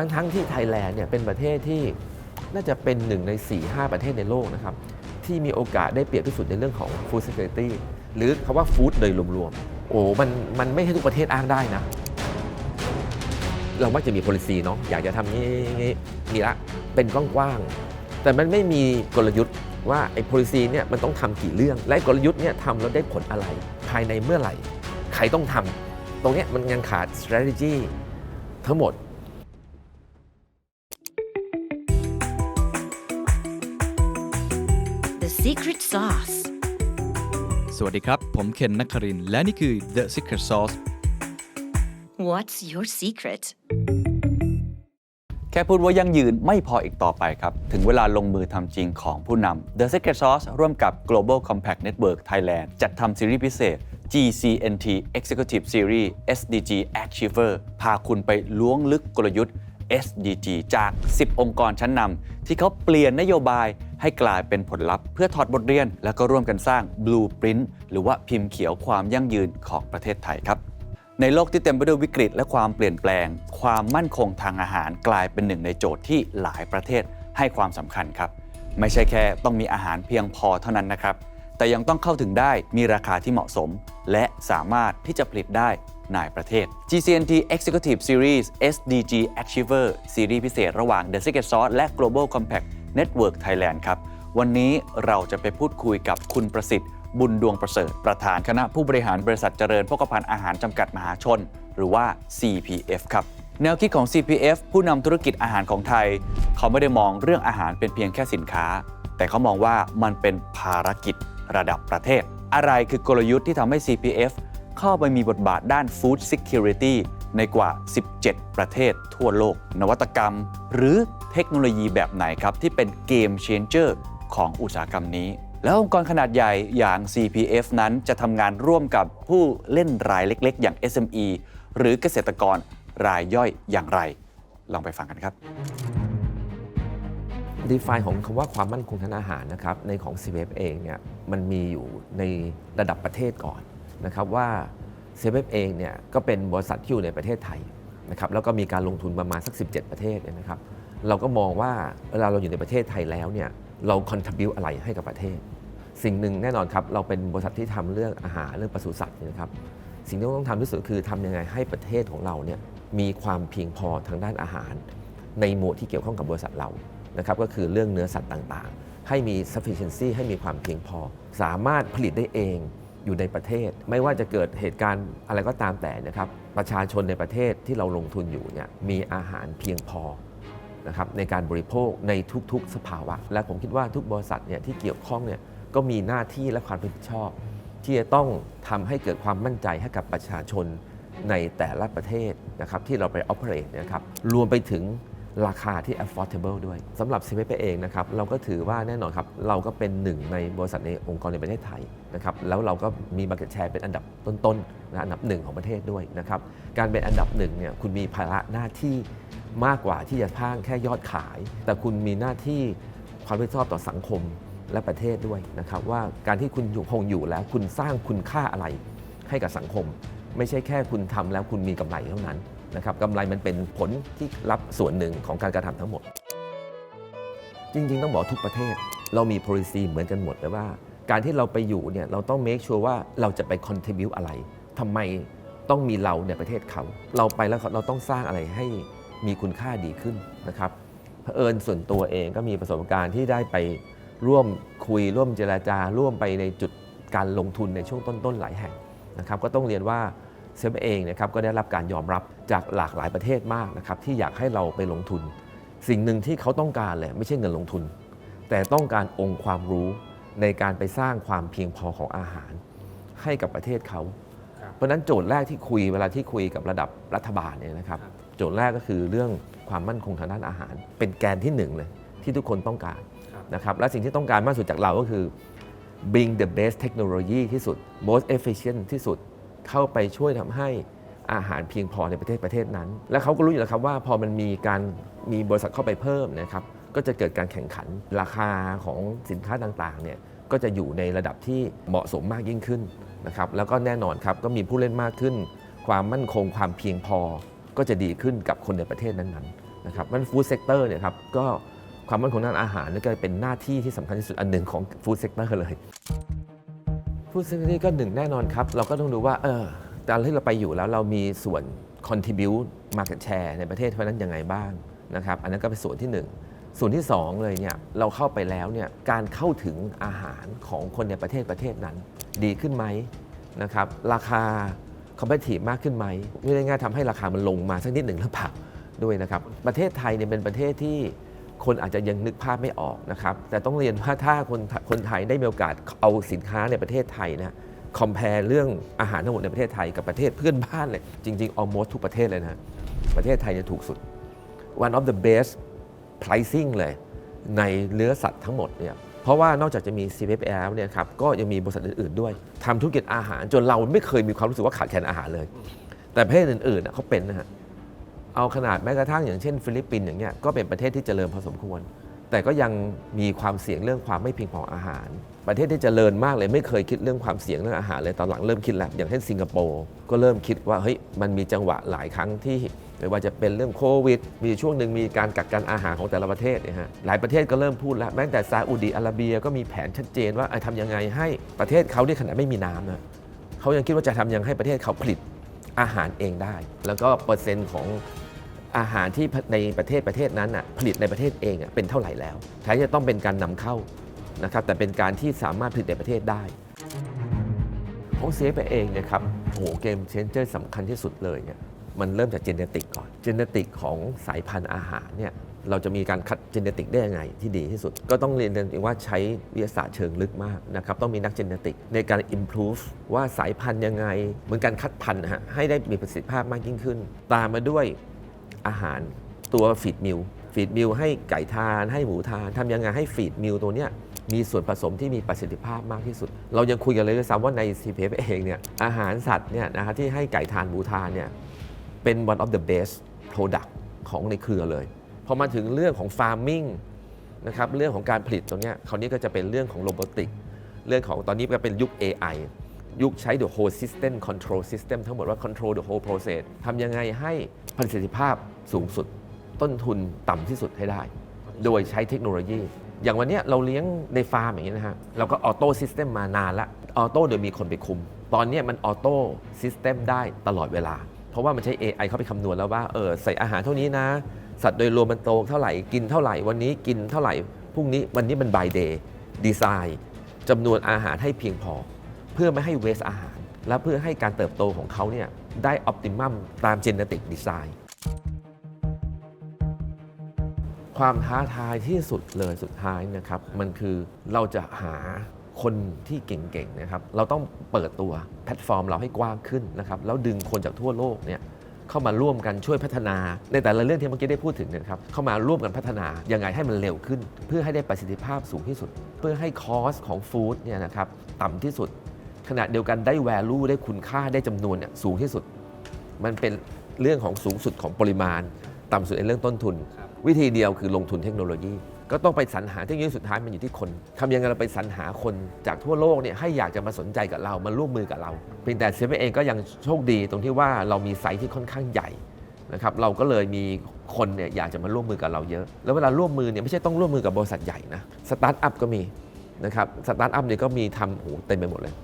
ทั้งทั้งที่ไทยแลนด์เนี่ยเป็นประเทศที่น่าจะเป็นหนึ่งใน 4-5 ประเทศในโลกนะครับ ที่มีโอกาสได้เปรียบที่สุดในเรื่องของ food security หรือคำว่า food โดยรวมๆ โอ้มันมันไม่ให้ทุกประเทศอ้างได้นะ เรามักจะมี policy เนาะอยากจะทำนี้นี้มีละ เป็นกว้างๆ แต่มันไม่มีกลยุทธ์ว่าไอ้ policy เนี่ยมันต้องทำกี่เรื่อง และกลยุทธ์เนี่ยทำแล้วได้ผลอะไร ภายในเมื่อไหร่ ใครต้องทำตรงเนี้ยมันยังขาด strategy ทั้งหมด secret sauce. สวัสดีครับ ผมเคนนักครินทร์และนี่คือ The Secret Sauce What's your secret? แค่พูดว่ายั่งยืนไม่พออีกต่อไปครับ ถึงเวลาลงมือทำจริงของผู้นำ The Secret Sauce ร่วมกับ Global Compact Network Thailand จัดทำซีรีส์พิเศษ GCNT Executive Series SDG Achiever พาคุณไปล้วงลึกกลยุทธ์ SDG จาก 10 องค์กรชั้นนำที่เขาเปลี่ยนนโยบายให้กลายเป็นผลลัพธ์เพื่อถอดบทเรียน แล้วก็ร่วมกันสร้าง Blueprint หรือว่าพิมพ์เขียวความยั่งยืนของประเทศไทยครับ ในโลกที่เต็มไปด้วยวิกฤตและความเปลี่ยนแปลง ความมั่นคงทางอาหารกลายเป็นหนึ่งในโจทย์ที่หลายประเทศให้ความสำคัญครับ ไม่ใช่แค่ต้องมีอาหารเพียงพอเท่านั้นนะครับแต่ยังต้องเข้าถึงได้มีราคาที่เหมาะสม และสามารถที่จะผลิตได้ ในประเทศ GCNT Executive Series SDG Achiever ซีรีส์พิเศษระหว่าง The Secret Sauce และ Global Compact Network Thailand ครับ วันนี้เราจะไปพูดคุยกับคุณประสิทธิ์ บุญดวงประเสริฐ ประธานคณะผู้บริหารบริษัทเจริญพกพันอาหารจำกัดมหาชน หรือว่า CPF ครับแนวคิดของ CPF ผู้นำธุรกิจอาหารของไทย เขาไม่ได้มองเรื่องอาหารเป็นเพียงแค่สินค้า แต่เขามองว่ามันเป็นภารกิจระดับประเทศ อะไรคือกลยุทธ์ที่ทำให้ CPF เข้าไปมีบทบาทด้าน Food Security ในกว่า 17 ประเทศทั่วโลก นวัตกรรม หรือเทคโนโลยีแบบไหนครับ ที่เป็นเกม Changer ของอุตสาหกรรมนี้ แล้วองค์กรขนาดใหญ่อย่าง CPF นั้นจะทำงานร่วมกับผู้เล่นรายเล็ก ๆ อย่าง SME หรือเกษตรกรรายย่อยอย่างไร ลองไปฟังกันครับ define ของคำว่าความมั่นคงทางอาหารนะครับในของ c v f เองเนี่ยมันมีอยู่ในระดับประเทศก่อน นะครับว่า c v f เองเนี่ยก็เป็นบริษัทที่อยู่ในประเทศไทยนะครับแล้วก็มีการลงทุนประมาณสัก 17 ประเทศเนี่ยนะครับเราก็มองว่าเวลาเราอยู่ในประเทศไทยแล้วเนี่ยเรา contribute อะไรให้กับประเทศ สิ่งหนึ่งแน่นอนครับเราเป็นบริษัทที่ทำเรื่องอาหารเรื่องปศุสัตว์นะครับสิ่งที่ต้องทำที่สุดคือทำยังไงให้ประเทศของเราเนี่ยมีความเพียงพอทางด้านอาหาร ในหมวดที่เกี่ยวข้องกับบริษัทเรานะครับก็คือเรื่องเนื้อสัตว์ต่างๆ ให้มี sufficiency ให้มีความเพียงพอ สามารถผลิตได้เอง อยู่ในประเทศ ไม่ว่าจะเกิดเหตุการณ์อะไรก็ตามแต่นะครับประชาชนในประเทศที่เราลงทุนอยู่เนี่ยมีอาหารเพียงพอนะครับในการบริโภคในทุกๆ สภาวะ และผมคิดว่าทุกบริษัทเนี่ยที่เกี่ยวข้องเนี่ยก็มีหน้าที่และความรับผิดชอบ ที่จะต้องทำให้เกิดความมั่นใจให้กับประชาชนในแต่ละประเทศนะครับที่เราไป operate นะครับรวมไปถึง ราคาที่ affordable ด้วยสำหรับ c ีเเองนะครับเราก็ถือว่าแน่นอนครับเราก็เป็นหนึ่งในบริษัทในองค์กรในประเทศไทยนะครับแล้วเราก็มี market share เป็นอันดับต้นๆนะอันดับหนึ่งของประเทศด้วยนะครับการเป็นอันดับหนึ่งเนี่ยคุณมีภาระหน้าที่มากกว่าที่จะพังแค่ยอดขาย แต่คุณมีหน้าที่ความรับผิดชอบต่อสังคมและประเทศด้วยนะครับว่าการที่คุณอยู่คงอยู่แล้วคุณสร้างคุณค่าอะไรให้กับสังคม ไม่ใช่แค่คุณทำแล้วคุณมีกำไรเท่านั้น นะครับกำไรมันเป็นผลที่รับส่วนหนึ่งของการกระทำทั้งหมด จริง ๆ ต้องบอกทุกประเทศเรามี policy เหมือนกันหมดแต่ว่า การที่เราไปอยู่เนี่ยเราต้อง make sure ว่าเราจะไป contribute อะไรทำไมต้องมีเราในประเทศเขา เราไปแล้วเราต้องสร้างอะไรให้มีคุณค่าดีขึ้นนะครับเผอิญส่วนตัวเองก็มีประสบการณ์ที่ได้ไปร่วมคุยร่วมเจราจา ร่วมไปในจุดการลงทุนในช่วงต้นๆหลายแห่งนะครับ ก็ต้องเรียนว่า เซฟเองนะครับก็ได้รับการยอมรับจากหลากหลายประเทศมากนะครับที่อยากให้เราไปลงทุน สิ่งหนึ่งที่เขาต้องการเลยไม่ใช่เงินลงทุน แต่ต้องการองค์ความรู้ในการไปสร้างความเพียงพอของอาหาร ให้กับประเทศเขา เพราะฉะนั้นโจทย์แรกที่คุยเวลาที่คุยกับระดับรัฐบาลเนี่ยนะครับ โจทย์แรกก็คือเรื่องความมั่นคงทางด้านอาหาร เป็นแกนที่หนึ่งเลยที่ทุกคนต้องการนะครับและสิ่งที่ต้องการมากสุดจากเราก็คือ bring the best technology ที่สุด most efficient ที่สุด เข้าไปช่วยทำให้อาหารเพียงพอในประเทศประเทศนั้น และเขาก็รู้อยู่แล้วครับว่าพอมันมีการมีบริษัทเข้าไปเพิ่มนะครับก็จะเกิดการแข่งขันราคาของสินค้าต่างๆเนี่ยก็จะอยู่ในระดับที่เหมาะสมมากยิ่งขึ้นนะครับแล้วก็แน่นอนครับก็มีผู้เล่นมากขึ้น ความมั่นคงความเพียงพอ ก็จะดีขึ้นกับคนในประเทศนั้นๆนะครับมันฟู้ดเซกเตอร์เนี่ยครับก็ความมั่นคงด้านอาหารนี่ก็เป็นหน้าที่ที่สำคัญที่สุดอันหนึ่งของฟู้ดเซกเตอร์เลย ฟู้ดเซกเตอร์ก็หนึ่งแน่นอนครับ เราก็ต้องดูว่าเออตอนที่เราไปอยู่แล้วเรามีส่วน contribute market share ในประเทศเพราะนั้นยังไงบ้างนะครับอันนั้นก็เป็นส่วนที่หนึ่งส่วนที่สองเลยเนี่ยเราเข้าไปแล้วเนี่ยการเข้าถึงอาหารของคนในประเทศประเทศนั้น ดีขึ้นไหมนะครับราคา competitive มากขึ้นไหมไม่ได้ง่ายทำให้ราคามันลงมาสักนิดหนึ่งหรือเปล่าด้วยนะครับประเทศไทยเนี่ยเป็นประเทศที่ คนอาจจะยังนึกภาพไม่ออกนะครับ แต่ต้องเรียนว่าถ้าคนคนไทยได้มีโอกาสเอาสินค้าในประเทศไทยนะคอมเพลเรื่องอาหารทั้งหมดในประเทศไทยกับประเทศเพื่อนบ้านเลยจริงๆ almost ทุกประเทศเลยนะประเทศไทยจะถูกสุด one of the best pricing เลย ในเนื้อสัตว์ทั้งหมดเนี่ยเพราะว่านอกจากจะมี CFL เนี่ยครับก็ยังมีบริษัทอื่นๆด้วยทำธุรกิจอาหารจนเราไม่เคยมีความรู้สึกว่าขาดแคลนอาหารเลย แต่ประเทศอื่นๆเขาเป็นนะฮะ เอาขนาดแม้กระทั่งอย่างเช่น ฟิลิปปินส์อย่างเงี้ยก็เป็นประเทศที่เจริญพอสมควร แต่ก็ยังมีความเสี่ยงเรื่องความไม่เพียงพออาหาร ประเทศที่เจริญมากเลยไม่เคยคิดเรื่องความเสี่ยงเรื่องอาหารเลยตอนหลังเริ่มคิดแล้วอย่างเช่นสิงคโปร์ก็เริ่มคิดว่าเฮ้ยมันมีจังหวะหลายครั้งที่ไม่ว่าจะเป็นเรื่องโควิด มีช่วงหนึ่งมีการกักกันอาหารของแต่ละประเทศเนี่ยฮะหลายประเทศก็เริ่มพูดแล้ว แม้แต่ซาอุดีอาระเบียก็มีแผนชัดเจนว่าเอ้ยทำยังไงให้ประเทศเขาที่ขนาดไม่มีน้ำนะเขายังคิดว่าจะทำยังไงให้ประเทศเขาผลิตอาหารเองได้ แล้วก็เปอร์เซ็นต์ของ อาหารที่ในประเทศประเทศนั้นผลิตในประเทศเองเป็นเท่าไหร่แล้วแทนจะต้องเป็นการนำเข้านะครับแต่เป็นการที่สามารถผลิตในประเทศได้ของเซฟเองนี่ยครับโอ้โหเกมเชนเจอร์สำคัญที่สุดเลยเนี่ยมันเริ่มจากเจเนติกก่อนเจเนติกของสายพันธุ์อาหารเนี่ยเราจะมีการคัดเจเนติกได้ยังไงที่ดีที่สุด ก็ต้องเรียนกันว่าใช้วิทยาศาสตร์เชิงลึกมากนะครับต้องมีนักเจเนติกในการ improve ว่าสายพันธุ์ยังไง เหมือนการคัดพันธุ์ฮะให้ได้มีประสิทธิภาพมากยิ่งขึ้น ตามมาด้วย อาหารตัวฟีดมิลฟีดมิลให้ไก่ทานให้หมูทานทำยังไงให้ฟีดมิลตัวเนี้ยมีส่วนผสมที่มีประสิทธิภาพมากที่สุด เรายังคุยกันเลยด้วยซ้ำว่าใน CPF เองเนี่ยอาหารสัตว์เนี่ยนะฮะที่ให้ไก่ทานหมูทานเนี่ยเป็น one of the best product ของในเครือเลยพอมาถึงเรื่องของ farming นะครับเรื่องของการผลิตตรงนี้คราวนี้ก็จะเป็นเรื่องของโรบอติกเรื่องของตอนนี้ก็เป็นยุค AI ยุคใช้ the whole system control system ทั้งหมดว่า control the whole process ทำยังไงให้ประสิทธิภาพ สูงสุด ต้นทุนต่ำที่สุดให้ได้ โดยใช้เทคโนโลยี อย่างวันเนี้ยเราเลี้ยงในฟาร์มอย่างนี้นะฮะเราก็ออโต้ซิสเต็มมานานละออโต้โดยมีคนไปคุม ตอนเนี้ยมันออโต้ซิสเต็มได้ตลอดเวลา เพราะว่ามันใช้ AI เข้าไปคำนวณแล้วว่าเออใส่อาหารเท่านี้นะ สัตว์โดยรวมมันโตเท่าไหร่กินเท่าไหร่วันนี้กินเท่าไหร่พรุ่งนี้วันนี้มัน by day ดีไซน์จำนวนอาหารให้เพียงพอ เพื่อไม่ให้เวสอาหาร และเพื่อให้การเติบโตของเขาเนี่ยได้ออ t ติมัมตามเจเนติกดีไซน์ ความท้าทายที่สุดเลยสุดท้ายนะครับ มันคือเราจะหาคนที่เก่งๆนะครับ เราต้องเปิดตัวแพลตฟอร์มเราให้กว้างขึ้นนะครับ แล้วดึงคนจากทั่วโลกเนี่ยเข้ามาร่วมกันช่วยพัฒนา ในแต่ละเรื่องที่เมื่อกี้ได้พูดถึงเนะครับเข้ามาร่วมกันพัฒนายังไงให้มันเร็วขึ้น เพื่อให้ได้ประสิทธิภาพสูงที่สุด เพื่อให้คอสของฟู้ดเนี่ยนะครับต่ำที่สุด ขณะเดียวกันได้ value ได้คุณค่าได้จำนวนเนี่ยสูงที่สุด มันเป็นเรื่องของสูงสุดของปริมาณ ต่ำสุดในเรื่องต้นทุน วิธีเดียวคือลงทุนเทคโนโลยี ก็ต้องไปสรรหาเทคโนโลยีสุดท้ายมันอยู่ที่คนทำยังไงเราไปสรรหาคนจากทั่วโลกเนี่ยให้อยากจะมาสนใจกับเรามาร่วมมือกับเราเพียงแต่เซเว่นเองก็ยังโชคดีตรงที่ว่าเรามีไซต์ที่ค่อนข้างใหญ่นะครับเราก็เลยมีคนเนี่ยอยากจะมาร่วมมือกับเราเยอะ แล้วเวลาร่วมมือเนี่ยไม่ใช่ต้องร่วมมือกับบริษัทใหญ่นะสตาร์ทอัพก็มีนะครับสตาร์ทอัพเนี่ยก็มีทำโอ้โหเต็มไปหมดเลย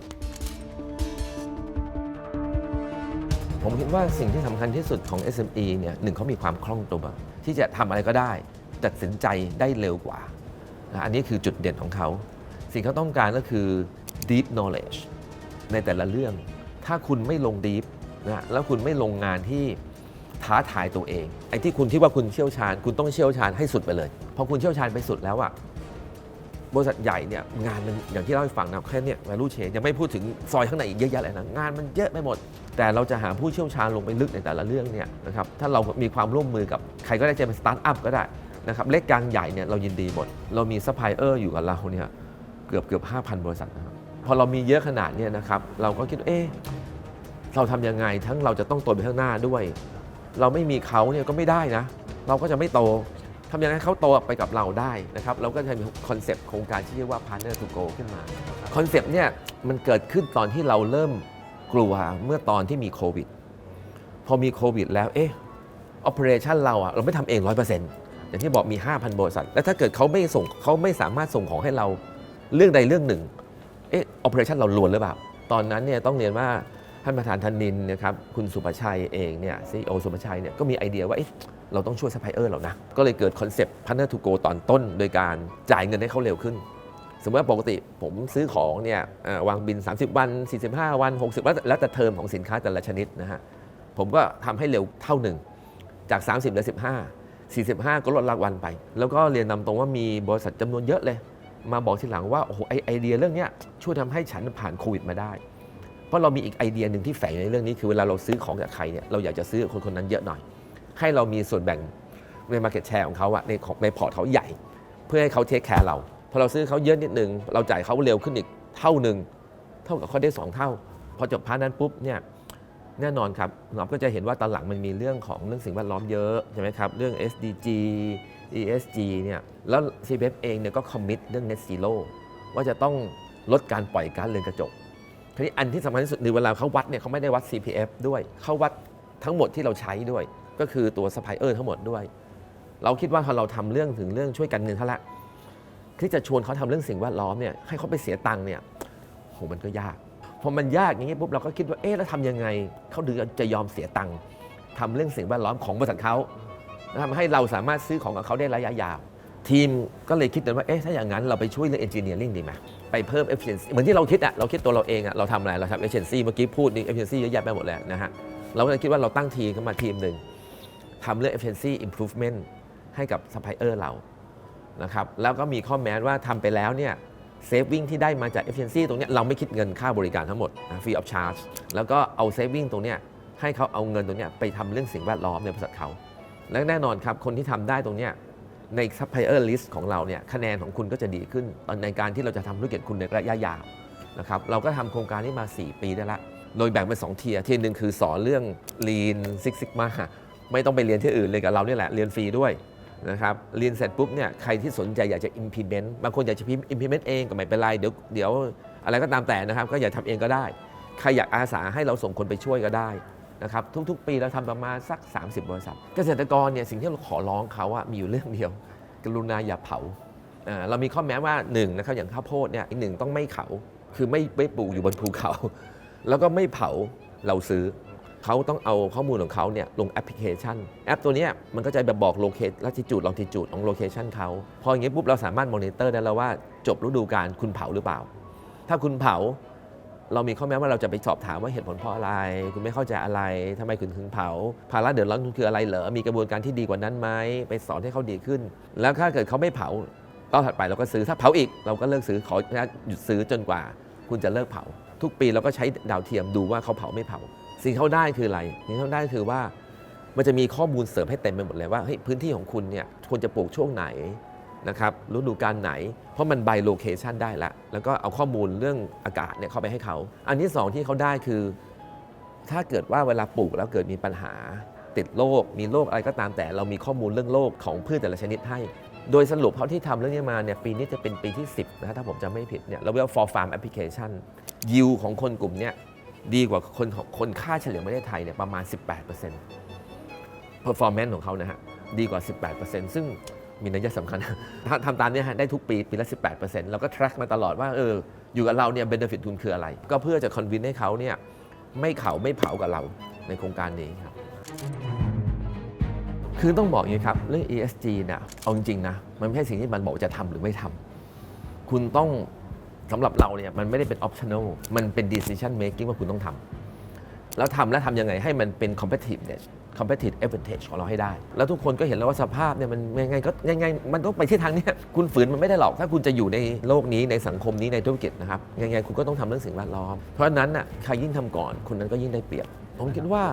ผมคิดว่าสิ่งที่สำคัญที่สุดของ SME เนี่ยหนึ่งเขามีความคล่องตัว ที่จะทำอะไรก็ได้ตัดสินใจได้เร็วกว่า อันนี้คือจุดเด่นของเขา สิ่งเขาต้องการก็คือ deep knowledge ในแต่ละเรื่อง ถ้าคุณไม่ลง deep นะแล้วคุณไม่ลงงานที่ท้าทายตัวเองไอ้ที่คุณคิดว่าคุณเชี่ยวชาญ คุณต้องเชี่ยวชาญให้สุดไปเลยพอคุณเชี่ยวชาญไปสุดแล้วอะ บริษัทใหญ่เนี่ยงานมันอย่างที่เล่าให้ฟังนะแค่เนี่ย value chain ยังไม่พูดถึงซอยข้างในอีกเยอะแยะเลยนะงานมันเยอะไปหมด แต่เราจะหาผู้เชี่ยวชาญลงไปลึกในแต่ละเรื่องเนี่ยนะครับถ้าเรามีความร่วมมือกับใครก็ได้จะเป็นสตาร์ทอัพก็ได้นะครับเล็กกลางใหญ่เนี่ยเรายินดีหมด เรามีซัพพลายเออร์อยู่กับเราเนี่ยเกือบเกือบ5,000 บริษัทนะครับพอเรามีเยอะขนาดเนี่ยนะครับเราก็คิดว่าเอ๊ะเราทำยังไงทั้งเราจะต้องโตไปข้างหน้าด้วย เราไม่มีเขาเนี่ยก็ไม่ได้นะ เราก็จะไม่โต ทำยังไงให้เขาโตไปกับเราได้นะครับเราก็จะมีคอนเซปต์โครงการที่เรียกว่า Partner to Go ขึ้นมาคอนเซปต์เนี่ยมันเกิดขึ้นตอนที่เราเริ่มกลัวเมื่อตอนที่มีโควิดพอมีโควิดแล้วเอ๊ะ operation เราอะเราไม่ทำเอง 100%อย่างที่บอกมี 5,000 บริษัท แล้วถ้าเกิดเขาไม่ส่งเขาไม่สามารถส่งของให้เราเรื่องใดเรื่องหนึ่งเอ๊ะ operation เราลวนหรือเปล่า ตอนนั้นเนี่ยต้องเรียนว่าท่านประธานธนินนะครับคุณสุภชัยเองเนี่ยซีโอสุภชัยเนี่ยก็มีไอเดียว่าเอ๊ะ เราต้องช่วยซัพพลายเออร์เรานะ ก็เลยเกิดคอนเซปต์พัน n ์ทูโกตอนต้น โดยการจ่ายเงินให้เขาเร็วขึ้น สมมติว่าปกติผมซื้อของเนี่ยวางบิน 30 วัน 45 วัน 60 แล้วแล้วแต่เทอมของสินค้าแต่ละชนิดนะฮะผมก็ทำให้เร็วเท่าหนึ่งจาก 30เหลือ15 45 ก็ลดรางวัลไป แล้วก็เรียนนำตรงว่ามีบริษัทจำนวนเยอะเลย มาบอกทีหลังว่าโอ้โหไอไอเดียเรื่องนี้ช่วยทำให้ฉันผ่านโควิดมาได้ เพราะเรามีอีกไอเดียหนึ่งที่แฝงในเรื่องนี้คือเวลาเราซื้อของจากใครเนี่ยเราอยากจะซื้อคนคนนั้นเยอะหน่อย ให้เรามีส่วนแบ่งใน Market Share ของเขาอะในของในพอร์ตเขาใหญ่ เพื่อให้เขาเทคแคร์เราพอเราซื้อเขาเยอะนิดนึง เราจ่ายเขาเร็วขึ้นอีกเท่าหนึ่งเท่ากับเขาได้สองเท่า พอจบพาร์ทนั้นปุ๊บเนี่ยแน่นอนครับเราก็จะเห็นว่าตอนหลังมันมีเรื่องของเรื่องสิ่งแวดล้อมเยอะใช่ไหมครับเรื่อง SDG ESG เนี่ยแล้ว CPF เองเนี่ยก็คอมมิตเรื่อง Net Zero ว่าจะต้องลดการปล่อยก๊าซเรือนกระจกทีนี้อันที่สำคัญที่สุดในเวลาเขาวัดเนี่ยเขาไม่ได้วัด CPF ด้วยเขาวัดทั้งหมดที่เราใช้ด้วย ก็คือตัวซัพพลายเออร์ทั้งหมดด้วย เราคิดว่าพอเราทำเรื่องถึงเรื่องช่วยกันเงินเขาละที่จะชวนเขาทำเรื่องสิ่งแวดล้อมเนี่ยให้เขาไปเสียตังค์เนี่ยโหมันก็ยากพอมันยากอย่างนี้ปุ๊บเราก็คิดว่าเอ๊ะแล้วทำยังไงเขาถึงจะยอมเสียตังค์ทำเรื่องสิ่งแวดล้อมของบริษัทเขาทำให้เราสามารถซื้อของกับเขาได้ระยะยาวทีมก็เลยคิดกันว่าเอ๊ะถ้าอย่างนั้นเราไปช่วยเรื่อง engineering ดีไหมไปเพิ่ม efficiency เหมือนที่เราคิดอะเราคิดตัวเราเองอะเราทำอะไรเราทำ efficiency เมื่อกี้พูดนี่ efficiency เยอะแยะไปหมดเลยนะฮะเราก็เลยคิดว่าเราตั้งทีมขึ้นมาทีมหนึ่ง ทำเรื่อง efficiency improvement ให้กับ supplier เรานะครับแล้วก็มีข้อแม้ว่าทำไปแล้วเนี่ย saving ที่ได้มาจาก efficiency ตรงเนี้ยเราไม่คิดเงินค่าบริการทั้งหมดนะ free of charge แล้วก็เอา saving ตรงเนี้ยให้เขาเอาเงินตรงเนี้ยไปทำเรื่องสิ่งแวดล้อมในบริษัทเขา และแน่นอนครับคนที่ทำได้ตรงเนี้ยใน supplier list ของเราเนี่ยคะแนนของคุณก็จะดีขึ้นตอนในการที่เราจะทำธุรกิจคุณในระยะยาวนะครับเราก็ทำโครงการนี้มา 4 ปีได้ละโดยแบ่งเป็น 2 เทียร์เทียร์หนึ่งคือสอนเรื่อง lean six sigma ไม่ต้องไปเรียนที่อื่นเลยกับเราเนี่ยแหละ เรียนฟรีด้วยนะครับเรียนเสร็จปุ๊บเนี่ยใครที่สนใจอยากจะ implement บางคนอยากจะ implement เองก็ไม่เป็นไรเดี๋ยวเดี๋ยวอะไรก็ตามแต่นะครับ ก็อยากทำเองก็ได้ ใครอยากอาสาให้เราส่งคนไปช่วยก็ได้นะครับทุกๆ ปีเราทำประมาณสัก 30 บริษัท เกษตรกรเนี่ยสิ่งที่เราขอร้องเขาอะมีอยู่เรื่องเดียว กรุณาอย่าเผาอ่าเรามีข้อแม้ว่า1นงนะครับอย่างข้าวโพดเนี่ยหนึ่งต้องไม่เผาคือไม่ไม่ปลูกอยู่บนภูเขา แล้วก็ไม่เผาเราซื้อ เขาต้องเอาข้อมูลของเขาเนี่ยลงแอปพลิเคชัน แอปตัวนี้มันก็จะแบบบอกโลเคชลัติจูดลองติจูดของโลเคชันเขาพออย่างนี้ปุ๊บเราสามารถมอนิเตอร์ได้แล้วว่าจบฤดูกาลคุณเผาหรือเปล่า ถ้าคุณเผาเรามีข้อแม้ว่าเราจะไปสอบถามว่าเหตุผลเพราะอะไร คุณไม่เข้าใจอะไรทำไมคุณถึงเผา ภาระเดือดร้อนคุณคืออะไรเหรอ มีกระบวนการที่ดีกว่านั้นไหม ไปสอนให้เขาดีขึ้น แล้วถ้าเกิดเขาไม่เผาต่อถัดไปเราก็ซื้อ ถ้าเผาอีก เราก็เลิกซื้อ ขอหยุดซื้อจนกว่า คุณจะเลิกเผา ทุกปีเราก็ใช้ดาวเทียมดูว่าเขาเผาไม่เผา สิ่งที่เขาได้คืออะไรสิ่งที่เขาได้คือว่ามันจะมีข้อมูลเสริมให้เต็มไปหมดเลยว่าเฮ้ยพื้นที่ของคุณเนี่ยควรจะปลูกช่วงไหนนะครับฤดูกาลไหน เพราะมันใบโลเคชันได้ละแล้วก็เอาข้อมูลเรื่องอากาศเนี่ยเข้าไปให้เขา อันที่สองที่เขาได้คือ ถ้าเกิดว่าเวลาปลูกแล้วเกิดมีปัญหา ติดโรคมีโรคอะไรก็ตามแต่ เรามีข้อมูลเรื่องโรคของพืชแต่ละชนิดให้ โดยสรุปเท่าที่ทำเรื่องนี้มาเนี่ยปีนี้จะเป็นปีที่ 10นะถ้าผมจำไม่ผิดเนี่ยเราเรียกว่า for farm application ยิวของคนกลุ่มเนี้ย ดีกว่าคนคนค่าเฉลี่ยประเทศไทยเนี่ยประมาณ 18% performance ของเขานะฮะดีกว่า 18%ซึ่งมีนัยสำคัญถ้าทำตามนี้ฮะได้ทุกปีปีละ 18%เราก็ track มาตลอดว่าเอออยู่กับเราเนี่ย benefit คุณคืออะไร ก็เพื่อจะ convince ให้เขาเนี่ยไม่เขาไม่เผากับเราในโครงการนี้ครับ คือต้องบอกอย่างนี้ครับ เรื่อง ESG เนี่ยเอาจริงๆนะ มันไม่ใช่สิ่งที่มันบอกจะทำหรือไม่ทำคุณต้อง สำหรับเราเนี่ยมันไม่ได้เป็น optional มันเป็น decision making ว่าคุณต้องทำแล้วทำแล้วทำยังไงให้มันเป็น competitive competitive advantage ของเราให้ได้ แล้วทุกคนก็เห็นแล้วว่าสภาพเนี่ยมันยังไงก็ยังไงมันต้องไปที่ทางเนี้ยคุณฝืนมันไม่ได้หรอก ถ้าคุณจะอยู่ในโลกนี้ในสังคมนี้ในธุรกิจนะครับยังไงคุณก็ต้องทำเรื่องสิ่งแวดล้อม เพราะฉะนั้นน่ะใครยิ่งทำก่อนคนนั้นก็ยิ่งได้เปรียบ ผมคิดว่า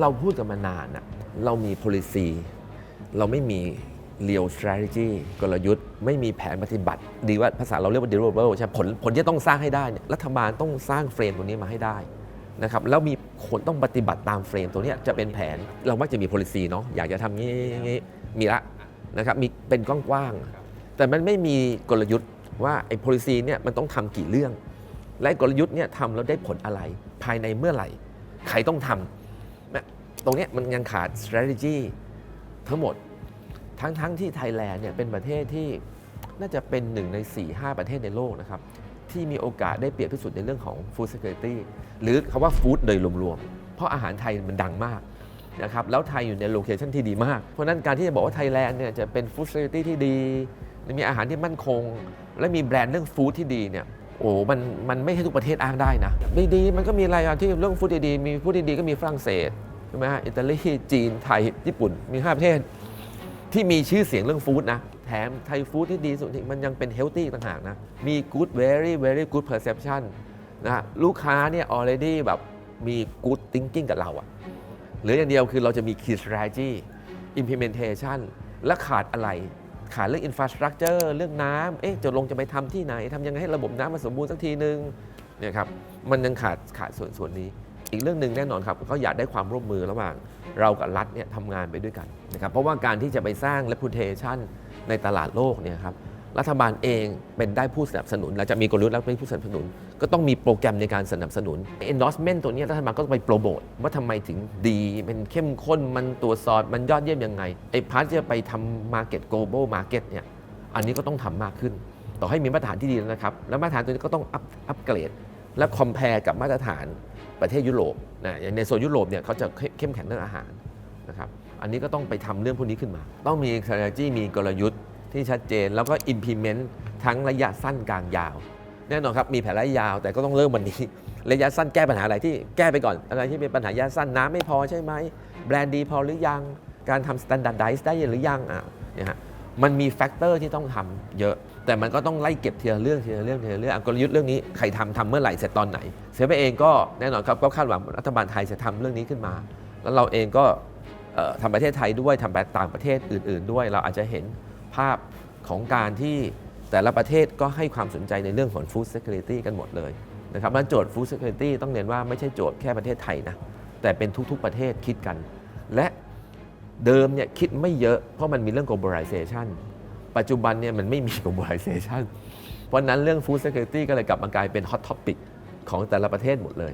เราพูดกันมานานน่ะเรามี policy เราไม่มี real strategy กลยุทธ์ ไม่มีแผนปฏิบัติ ดีว่าภาษาเราเรียกว่า deliverable ใช่ไหมผลผลที่ต้องสร้างให้ได้เนี่ยรัฐบาลต้องสร้างเฟรมตรงนี้มาให้ได้นะครับแล้วมีคนต้องปฏิบัติตามเฟรมตัวนี้จะเป็นแผนเรามักจะมี policy เนาะอยากจะทำงี้งี้มีละนะครับมีเป็นกว้างๆแต่มันไม่มีกลยุทธ์ว่าไอ้ policy เนี่ยมันต้องทำกี่เรื่อง และกลยุทธ์เนี่ยทำแล้วได้ผลอะไร ภายในเมื่อไหร่ ใครต้องทำตรงนี้มันยังขาด strategy ทั้งหมด ทั้งๆที่ไทยแลนด์เนี่ยเป็นประเทศที่น่าจะเป็นหนึ่งใน 4-5 ประเทศในโลกนะครับ ที่มีโอกาสได้เปรียบที่สุดในเรื่องของ food security หรือคำว่า food โดยรวมๆ เพราะอาหารไทยมันดังมากนะครับแล้วไทยอยู่ในโลเคชันที่ดีมาก เพราะนั้นการที่จะบอกว่าไทยแลนด์เนี่ยจะเป็น food security ที่ดีมีอาหารที่มั่นคง และมีแบรนด์เรื่องฟู้ดที่ดีเนี่ยโอ้มันมันไม่ให้ทุกประเทศอ้างได้นะดีๆมันก็มีรายการที่เรื่องฟู้ดดีๆมีฟู้ดดีๆก็มีฝรั่งเศสใช่ไหมฮะอิตาลีจีนไทยญี่ปุ่นมีห้าประเทศ ที่มีชื่อเสียงเรื่องฟู้ดนะ แถมไทยฟู้ดที่ดีสุดที่มันยังเป็นเฮลตี้ต่างหากนะ มี good very very good perception นะฮะลูกค้าเนี่ย already แบบมี good thinking กับเราอะหรืออย่างเดียวคือเราจะมี key strategy implementation และขาดอะไร ขาดเรื่อง infrastructure เรื่องน้ำเอ๊ะจะลงจะไปทำที่ไหนทำยังไงให้ระบบน้ำมันสมบูรณ์สักทีนึงเนี่ยครับมันยังขาดขาดส่วนส่วนนี้ อีกเรื่องหนึ่งแน่นอนครับเขาอยากได้ความร่วมมือระหว่าง เรากับรัฐเนี่ยทำงานไปด้วยกันนะครับเพราะว่าการที่จะไปสร้าง reputation ในตลาดโลกเนี่ยครับรัฐบาลเองเป็นได้ผู้สนับสนุนเราจะมีกลยุทธ์และเป็นผู้สนับสนุน ก็ต้องมีโปรแกรมในการสนับสนุน endorsement ตัวนี้รัฐบาลก็ต้องไปโปรโมทว่าทำไมถึงดีเป็นเข้มข้นมันตรวจสอบมันยอดเยี่ยมยังไงไอ้พาร์ทที่จะไปทำ market global market เนี่ยอันนี้ก็ต้องทำมากขึ้น ต่อให้มีมาตรฐานที่ดีแล้วนะครับ แล้วมาตรฐานตัวนี้ก็ต้องอัพอัพเกรด และคอมเพลกับมาตรฐาน ประเทศยุโรปนะอย่างในโซนยุโรปเนี่ยเขาจะเข้มแข็งเรื่องอาหารนะครับอันนี้ก็ต้องไปทำเรื่องพวกนี้ขึ้นมา ต้องมี strategy มีกลยุทธ์ที่ชัดเจน แล้วก็ implement ทั้งระยะสั้นกลางยาว แน่นอนครับ มีแผนระยะยาวแต่ก็ต้องเริ่มวันนี้ ระยะสั้นแก้ปัญหาอะไรที่แก้ไปก่อน อะไรที่เป็นปัญหาระยะสั้นน้ำไม่พอใช่ไหมแบรนด์ดีพอหรือยัง การทำ standardize ได้หรือยังอะเนี่ยฮะมันมีแฟกเตอร์ที่ต้องทำเยอะ แต่มันก็ต้องไล่เก็บทีละเรื่องทีละเรื่องทีละเรื่องอะกลยุทธ์เรื่องนี้ใครทำทำเมื่อไหร่เสร็จตอนไหนเซเว่นเองก็แน่นอนครับก็คาดหวังรัฐบาลไทยจะทำเรื่องนี้ขึ้นมา แล้วเราเองก็เอ่อทำประเทศไทยด้วยทำแบบต่างประเทศอื่น ๆ ด้วย เราอาจจะเห็นภาพของการที่แต่ละประเทศก็ให้ความสนใจในเรื่องของ food security กันหมดเลยนะครับแล้วโจทย์ food security ต้องเรียนว่าไม่ใช่โจทย์แค่ประเทศไทยนะแต่เป็นทุกๆประเทศคิดกัน และเดิมเนี่ยคิดไม่เยอะเพราะมันมีเรื่อง globalization ปัจจุบันเนี่ยมันไม่มี globalization เพราะนั้นเรื่อง food security ก็เลยกลับมากลายเป็น hot topic ของแต่ละประเทศหมดเลย